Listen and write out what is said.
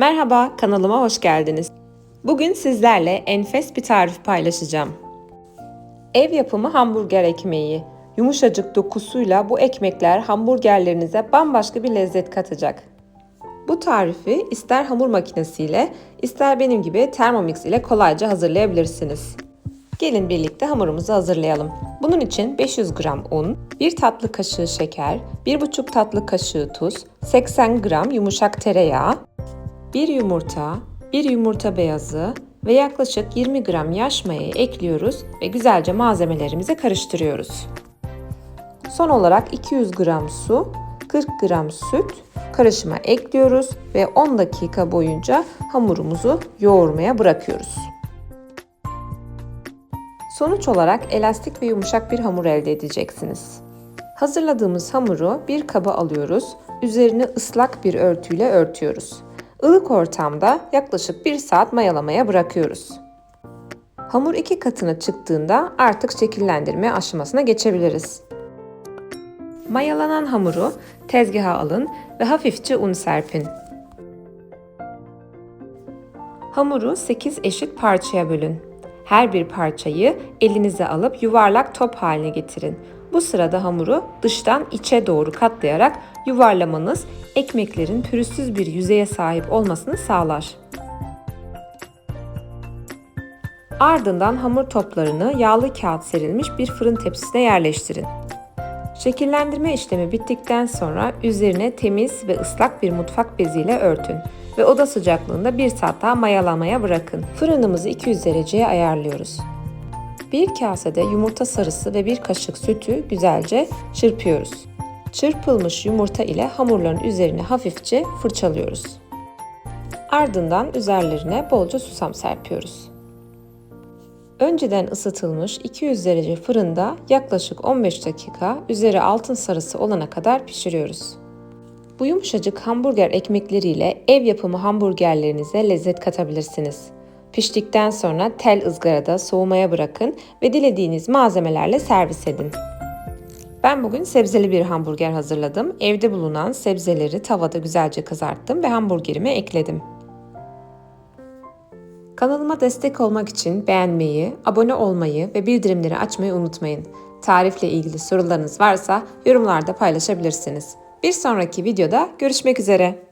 Merhaba, kanalıma hoş geldiniz. Bugün sizlerle enfes bir tarif paylaşacağım. Ev yapımı hamburger ekmeği. Yumuşacık dokusuyla bu ekmekler hamburgerlerinize bambaşka bir lezzet katacak. Bu tarifi ister hamur makinesiyle, ister benim gibi Thermomix ile kolayca hazırlayabilirsiniz. Gelin birlikte hamurumuzu hazırlayalım. Bunun için 500 gram un, 1 tatlı kaşığı şeker, 1,5 tatlı kaşığı tuz, 80 gram yumuşak tereyağı, 1 yumurta, 1 yumurta beyazı ve yaklaşık 20 gram yaş mayayı ekliyoruz ve güzelce malzemelerimizi karıştırıyoruz. Son olarak 200 gram su, 40 gram süt karışıma ekliyoruz ve 10 dakika boyunca hamurumuzu yoğurmaya bırakıyoruz. Sonuç olarak elastik ve yumuşak bir hamur elde edeceksiniz. Hazırladığımız hamuru bir kaba alıyoruz. Üzerini ıslak bir örtüyle örtüyoruz. Ilık ortamda yaklaşık 1 saat mayalamaya bırakıyoruz. Hamur iki katına çıktığında artık şekillendirme aşamasına geçebiliriz. Mayalanan hamuru tezgaha alın ve hafifçe un serpin. Hamuru 8 eşit parçaya bölün. Her bir parçayı elinize alıp yuvarlak top haline getirin. Bu sırada hamuru dıştan içe doğru katlayarak yuvarlamanız ekmeklerin pürüzsüz bir yüzeye sahip olmasını sağlar. Ardından hamur toplarını yağlı kağıt serilmiş bir fırın tepsisine yerleştirin. Şekillendirme işlemi bittikten sonra üzerine temiz ve ıslak bir mutfak beziyle örtün ve oda sıcaklığında 1 saat daha mayalamaya bırakın. Fırınımızı 200 dereceye ayarlıyoruz. Bir kasede yumurta sarısı ve bir kaşık sütü güzelce çırpıyoruz. Çırpılmış yumurta ile hamurların üzerine hafifçe fırçalıyoruz. Ardından üzerlerine bolca susam serpiyoruz. Önceden ısıtılmış 200 derece fırında yaklaşık 15 dakika üzeri altın sarısı olana kadar pişiriyoruz. Bu yumuşacık hamburger ekmekleriyle ev yapımı hamburgerlerinize lezzet katabilirsiniz. Piştikten sonra tel ızgarada soğumaya bırakın ve dilediğiniz malzemelerle servis edin. Ben bugün sebzeli bir hamburger hazırladım. Evde bulunan sebzeleri tavada güzelce kızarttım ve hamburgerime ekledim. Kanalıma destek olmak için beğenmeyi, abone olmayı ve bildirimleri açmayı unutmayın. Tarifle ilgili sorularınız varsa yorumlarda paylaşabilirsiniz. Bir sonraki videoda görüşmek üzere.